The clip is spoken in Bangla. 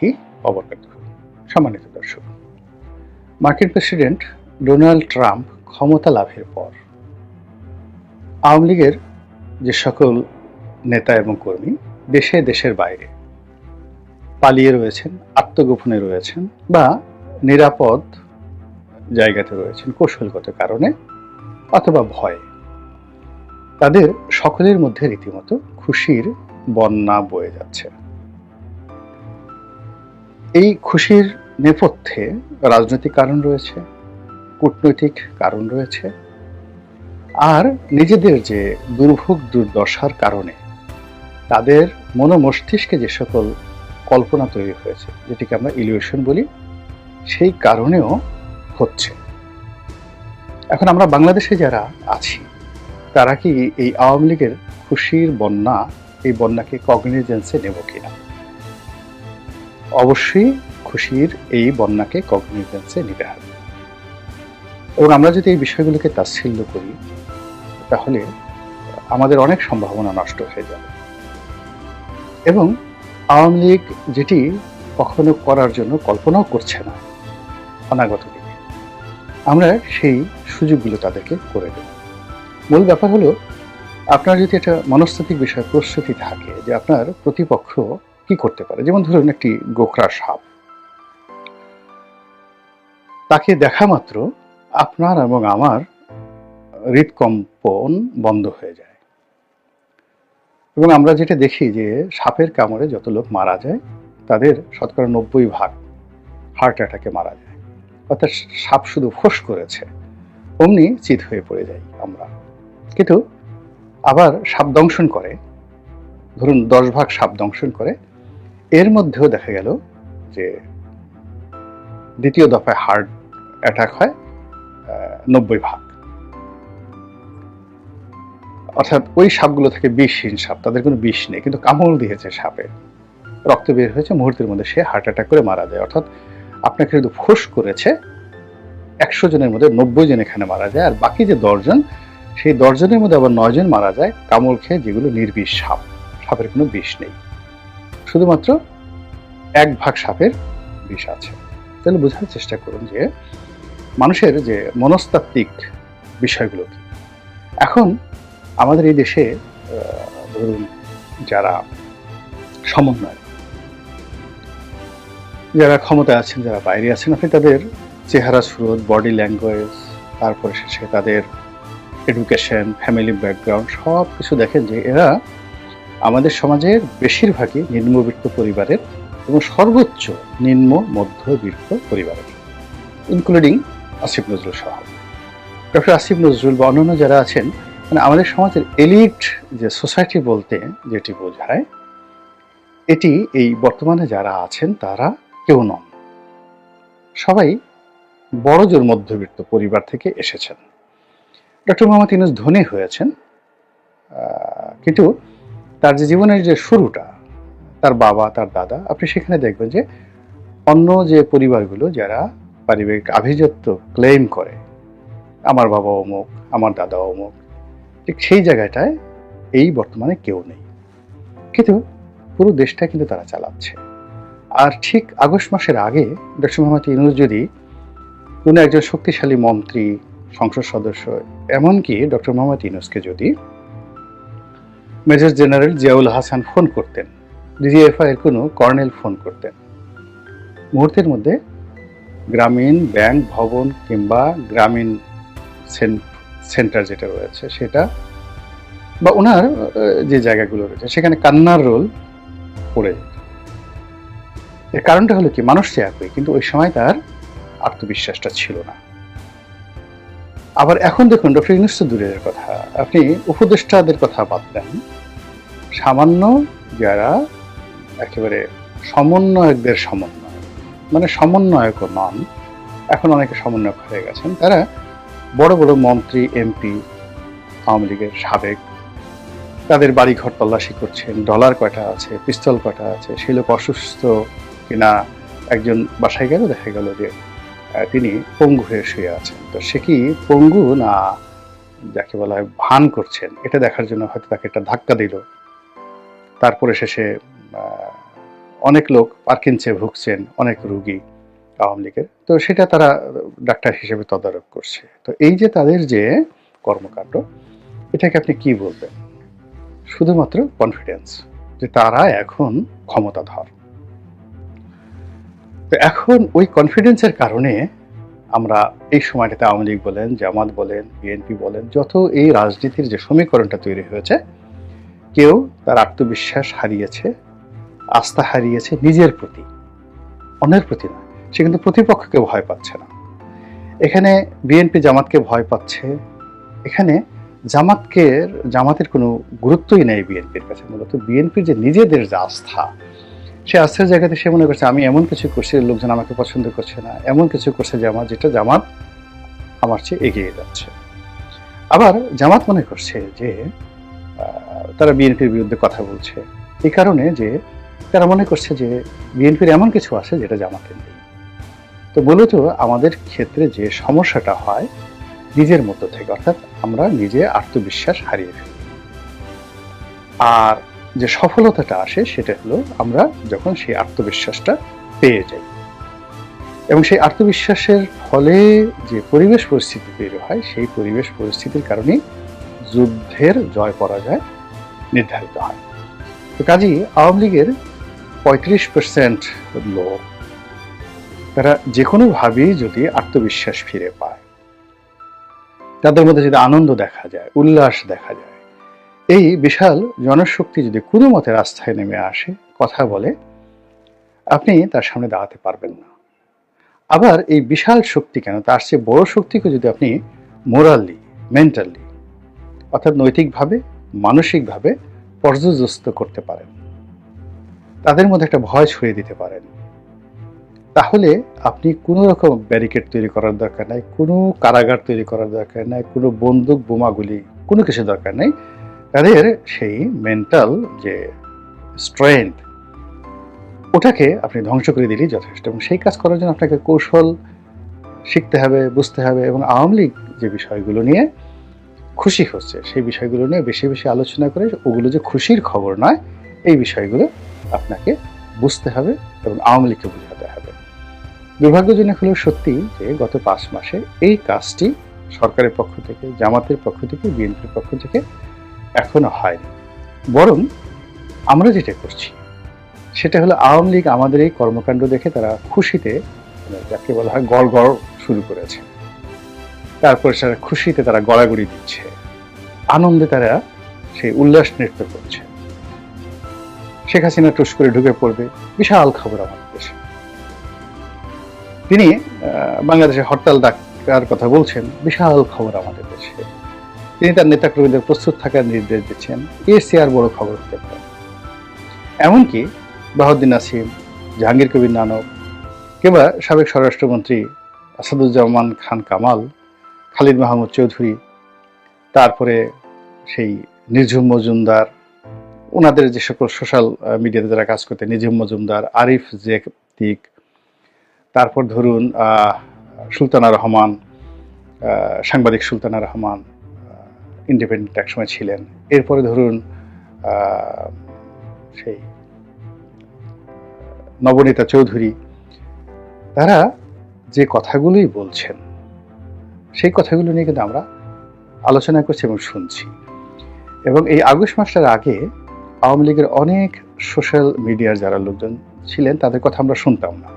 রহমতুল্লাহি অবরকাত সম্মানিত দর্শক, মার্কিন প্রেসিডেন্ট ডোনাল্ড ট্রাম্প ক্ষমতা লাভের পর আওয়ামী লীগের যে সকল নেতা এবং কর্মী দেশে, দেশের বাইরে পালিয়ে রয়েছেন, আত্মগোপনে রয়েছেন বা নিরাপদ জায়গাতে রয়েছেন কৌশলগত কারণে অথবা ভয়ে, তাদের সকলের মধ্যে রীতিমতো খুশির বন্যা বয়ে যাচ্ছে। এই খুশির নেপথ্যে রাজনৈতিক কারণ রয়েছে, কূটনৈতিক কারণ রয়েছে, আর নিজেদের যে দুর্ভোগ দুর্দশার কারণে তাদের মনোমস্তিষ্কে যে সকল কল্পনা তৈরি হয়েছে, যেটিকে আমরা ইলিউশন বলি, সেই কারণেও হচ্ছে। এখন আমরা বাংলাদেশে যারা আছি, তারা কি এই আওয়ামী লীগের খুশির বন্যা, এই বন্যাকে কগনিজেন্সে নেব কিনা? অবশ্যই খুশির এই বন্যাকে কগনিজেন্সে নিতে হবে। এবং আমরা যদি এই বিষয়গুলোকে তাচ্ছিল্য করি, তাহলে আমাদের অনেক সম্ভাবনা নষ্ট হয়ে যাবে। এবং আওয়ামী লীগ যেটি কখনো করার জন্য কল্পনাও করছে না, অনাগত দিনে। আমরা সেই সুযোগগুলো তাদেরকে করে দেব। মূল ব্যাপার হলো, আপনার যদি একটা মনস্তাত্ত্বিক বিষয়ে প্রস্তুতি থাকে যে আপনার প্রতিপক্ষ কি করতে পারে? যেমন ধরুন একটি গোখরা সাপ। তাকে দেখা মাত্র আপনার এবং আমার হৃদকম্পন বন্ধ হয়ে যায়। এবং আমরা যেটা দেখি যে সাপের কামড়ে যত লোক মারা যায়, তাদের শতকরা নব্বই ভাগ হার্ট অ্যাটাকে মারা যায়। অর্থাৎ সাপ শুধু ফোঁস করেছে, অমনি চিত হয়ে পড়ে যাই আমরা। কিন্তু আবার সাপ দংশন করে, ধরুন দশ ভাগ সাপ দংশন করে এর মধ্যেও দেখা গেল যে দ্বিতীয় দফায় হার্ট অ্যাটাক হয় নব্বই ভাগ। অর্থাৎ ওই সাপগুলো থেকে বিষহীন সাপ, তাদের কোনো বিষ নেই, কিন্তু কামড় দিয়েছে সাপে। রক্ত বের হয়েছে, মুহূর্তের মধ্যে সে হার্ট অ্যাটাক করে মারা যায়। অর্থাৎ আপনাকে শুধু ফোঁস করেছে, একশো জনের মধ্যে নব্বই জন এখানে মারা যায়, আর বাকি যে দশজন, সেই দশজনের মধ্যে আবার নয়জন মারা যায় কামড় খেয়ে, যেগুলো নির্বিষ সাপ। সাপের কোনো বিষ নেই। শুধুমাত্র এক ভাগ সাপের বিষ আছে। তাহলে বোঝার চেষ্টা করুন যে মানুষের যে মনস্তাত্ত্বিক বিষয়গুলো, এখন আমাদের এই দেশে ধরুন যারা সমন্বয়, যারা ক্ষমতায় আছেন, যারা বাইরে আছেন, আপনি তাদের চেহারা সুরত বডি ল্যাঙ্গুয়েজ তারপরে শেষে তাদের এডুকেশন ফ্যামিলি ব্যাকগ্রাউন্ড সব কিছু দেখেন যে এরা আমাদের সমাজের বেশিরভাগই নিম্নবিত্ত পরিবারের এবং সর্বোচ্চ নিম্ন মধ্যবিত্ত পরিবারের ইনক্লুডিং আসিফ নজরুল সহ। ডক্টর আসিফ নজরুল বা অন্যান্য যারা আছেন মানে আমাদের সমাজের এলিট যে সোসাইটি বলতে যেটি বোঝায়, এটি এই বর্তমানে যারা আছেন তারা কেউ নন। সবাই বড়জোর মধ্যবিত্ত পরিবার থেকে এসেছেন। ডক্টর মোহাম্মদ ইনুস ধনী হয়েছেন কিন্তু তার যে জীবনের যে শুরুটা, তার বাবা, তার দাদা, আপনি সেখানে দেখবেন যে অন্য যে পরিবারগুলো যারা পারিবারিক আভিজাত্য ক্লেম করে, আমার বাবা অমুক, আমার দাদা অমুক, ঠিক সেই জায়গাটায় এই বর্তমানে কেউ নেই। কিন্তু পুরো দেশটা কিন্তু তারা চালাচ্ছে। আর ঠিক আগস্ট মাসের আগে ডক্টর মোহাম্মদ ইউনুস যদি কোনো একজন শক্তিশালী মন্ত্রী, সংসদ সদস্য, এমনকি ডক্টর মোহাম্মদ ইউনুসকে যদি major general Ziaul Hasan phone করতেন। ডিজিএফআই এর কোনো কর্নেল ফোন করতেন। মুহূর্তের মধ্যে গ্রামীণ ব্যাংক, ভবন কিংবা গ্রামীণ সেন- সেন্টার যেটা রয়েছে সেটা বা ওনার যে জায়গাগুলো রয়েছে সেখানে কান্নার রোল পড়ে যেত। এর কারণটা হলো কি, মানুষ একই কিন্তু ওই সময় তার আত্মবিশ্বাসটা ছিল না। আবার এখন দেখুন ইউনুস তো দূরের কথা। আপনি উপদেষ্টাদের কথা বাদ দেন। সামান্য যারা একেবারে সমন্বয়কদের সমন্বয় মানে সমন্বয়কও নন, এখন অনেকে সমন্বয়ক হয়ে গেছেন। তারা বড় বড় মন্ত্রী, এমপি, আওয়ামী লীগের সাবেক, তাদের বাড়ি ঘর তল্লাশি করছেন, ডলার কয়টা আছে, পিস্তল কয়টা আছে, সেই লোক অসুস্থ কিনা একজন বাসায় গেল, দেখা গেল যে তিনি পঙ্গু হয়ে শুয়ে আছেন। তো সে কি পঙ্গু না যাকে বলা হয় ভান করছেন? এটা দেখার জন্য হয়তো তাকে একটা ধাক্কা দিল। তারপরে শেষে অনেক লোক পার্কিনসে ভুগছেন, অনেক রুগী আওয়ামী লীগের। তো সেটা তারা ডাক্তার হিসেবে তদারক করছে। তো এই যে তাদের যে কর্মকাণ্ড, এটাকে আপনি কি বলবেন? শুধুমাত্র কনফিডেন্স যে তারা এখন ক্ষমতাধর। তো এখন ওই কনফিডেন্সের কারণে আমরা এই সময়টাতে আওয়ামী লীগ বলেন, জামাত বলেন বিএনপি বলেন, যত এই রাজনীতির যে সমীকরণটা তৈরি হয়েছে, কেউ তার আত্মবিশ্বাস হারিয়েছে, আস্থা হারিয়েছে নিজের প্রতি, অন্যের প্রতি না। সে কিন্তু প্রতিপক্ষকে ভয় পাচ্ছে না। এখানে বিএনপি জামাতকে ভয় পাচ্ছে। এখানে জামাতকে জামাতের কোনো গুরুত্বই নেই বিএনপির কাছে। মূলত বিএনপির যে নিজেদের যে আস্থা সে আস্থার জায়গাতে সে মনে করছে, আমি এমন কিছু করছি, লোকজন আমাকে পছন্দ করছে না। এমন কিছু করছে জামাত যেটা জামাত আমার চেয়ে এগিয়ে যাচ্ছে। আবার জামাত মনে করছে যে তারা বিএনপির বিরুদ্ধে কথা বলছে। এই কারণে যে তারা মনে করছে যে বিএনপির এমন কিছু আছে যেটা জামাতের নেই। তো মূলত আমাদের ক্ষেত্রে যে সমস্যাটা হয়, নিজের মধ্য থেকে, অর্থাৎ আমরা নিজে আত্মবিশ্বাস হারিয়ে ফেলি। আর যে সফলতাটা আসে সেটা হলো আমরা যখন সেই আত্মবিশ্বাসটা পেয়ে যাই। এবং সেই আত্মবিশ্বাসের ফলে যে পরিবেশ পরিস্থিতি তৈরি হয়, সেই পরিবেশ পরিস্থিতির কারণেই যুদ্ধের জয় পরাজয় নির্ধারিত হয়। তো কাজেই আওয়ামী লীগের পঁয়ত্রিশ পার্সেন্ট লোক, তারা যে কোনোভাবেই যদি আত্মবিশ্বাস ফিরে পায়, তাদের মধ্যে যদি আনন্দ দেখা যায়, উল্লাস দেখা যায় এই বিশাল জনশক্তি যদি কোনো মতে রাস্তায় নেমে আসে, কথা বলে, আপনি তার সামনে দাঁড়াতে পারবেন না। আবার এই বিশাল শক্তি কেন? তার চেয়ে বড় শক্তিকে যদি আপনি মোরালি মেন্টালি অর্থাৎ নৈতিকভাবে, মানসিকভাবে পর্যদস্ত করতে পারেন, তাদের মধ্যে একটা ভয় ছড়িয়ে দিতে পারেন, তাহলে আপনি কোনো রকম ব্যারিকেড তৈরি করার দরকার নাই, কোনো কারাগার তৈরি করার দরকার নাই, কোনো বন্দুক, বোমাগুলি, কোনো কিছু দরকার নেই। তাদের সেই মেন্টাল যে স্ট্রেংথ ওটাকে আপনি ধ্বংস করে দিলেই যথেষ্ট এবং সেই কাজ করার জন্য আপনাকে কৌশল শিখতে হবে, বুঝতে হবে এবং আওয়ামী লীগ যে বিষয়গুলো নিয়ে খুশি হচ্ছে, সেই বিষয়গুলো নিয়ে বেশি বেশি আলোচনা করে ওগুলো যে খুশির খবর নয়, এই বিষয়গুলো আপনাকে বুঝতে হবে এবং আওয়ামী লীগকে বোঝাতে হবে। দুর্ভাগ্যজনক হলেও সত্যি যে গত পাঁচ মাসে এই কাজটি সরকারের পক্ষ থেকে, জামাতের পক্ষ থেকে, বিএনপির পক্ষ থেকে এখনও হয়নি বরং আমরা যেটা করছি, সেটা হলো আওয়ামী লীগ আমাদের এই কর্মকাণ্ড দেখে তারা খুশিতে, যাকে বলা হয় গড় শুরু করেছে। তারপরে সেটা খুশিতে তারা গড়াগড়ি দিচ্ছে। আনন্দে তারা সেই উল্লাস নৃত্য করছে। শেখ হাসিনা টুস করে ঢুকে পড়বে, বিশাল খবর আমাদের দেশে। তিনি বাংলাদেশে হরতাল ডাকার কথা বলছেন, বিশাল খবর আমাদের দেশে। তিনি তার নেতাকর্মীদের প্রস্তুত থাকার নির্দেশ দিচ্ছেন। এর চেয়ে আর বড় খবর হতে পারে। এমনকি বাহাউদ্দিন আসিম জাহাঙ্গীর কবির নানক কিংবা সাবেক স্বরাষ্ট্রমন্ত্রী আসাদুজ্জামান খান কামাল, খালিদ মাহমুদ চৌধুরী, তারপরে সেই নিঝুম মজুমদার, ওনাদের যে সকল সোশ্যাল মিডিয়াতে যারা কাজ করতে নিঝুম মজুমদার, আরিফ জেতিক তারপর ধরুন সুলতানা রহমান সাংবাদিক সুলতানা রহমান ইন্ডিপেন্ডেন্ট একসময় ছিলেন। এরপরে ধরুন সেই, নবনীতা চৌধুরী, তারা যে কথাগুলোই বলছেন, সেই কথাগুলো নিয়ে কিন্তু আমরা আলোচনা করছি এবং শুনছি। এবং এই আগস্ট মাসটার আগে আওয়ামী লীগের অনেক সোশ্যাল মিডিয়ার যারা লোকজন ছিলেন, তাদের কথা আমরা শুনতাম না।